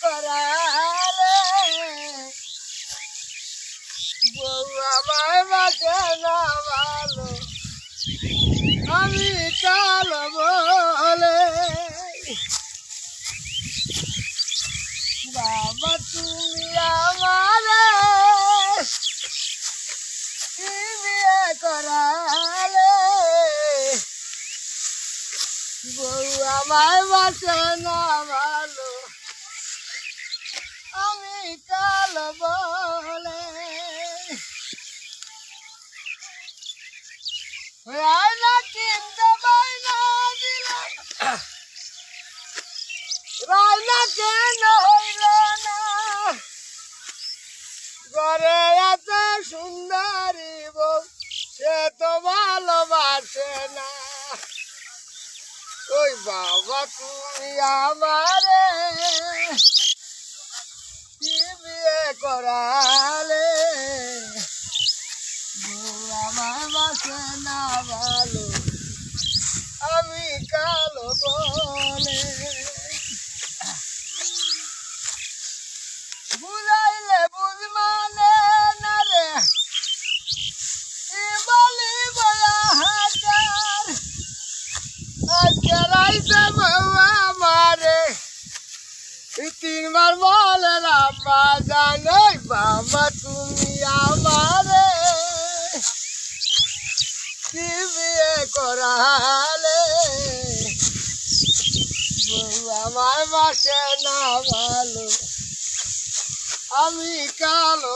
করালে। বউ আমার ভালো আমি কাল বলে। বাবা তুমি আমার করালে? বউ আমার বাসন কাল বলে। ঘরে সুন্দরী বউ সে তো ভালোবাসে না। ওই বাবা তুমি আমারে কি বিয়ে করালে আমার বাসে না ভালো, আমি কালো বলে। বুঝাইলে বুঝ মানে না রে বলি বয়া হাজার। আজকে রাইতে বউ আমারে তিনবার বিয়ে করালে আমার মাকে না ভালো। আমি কালো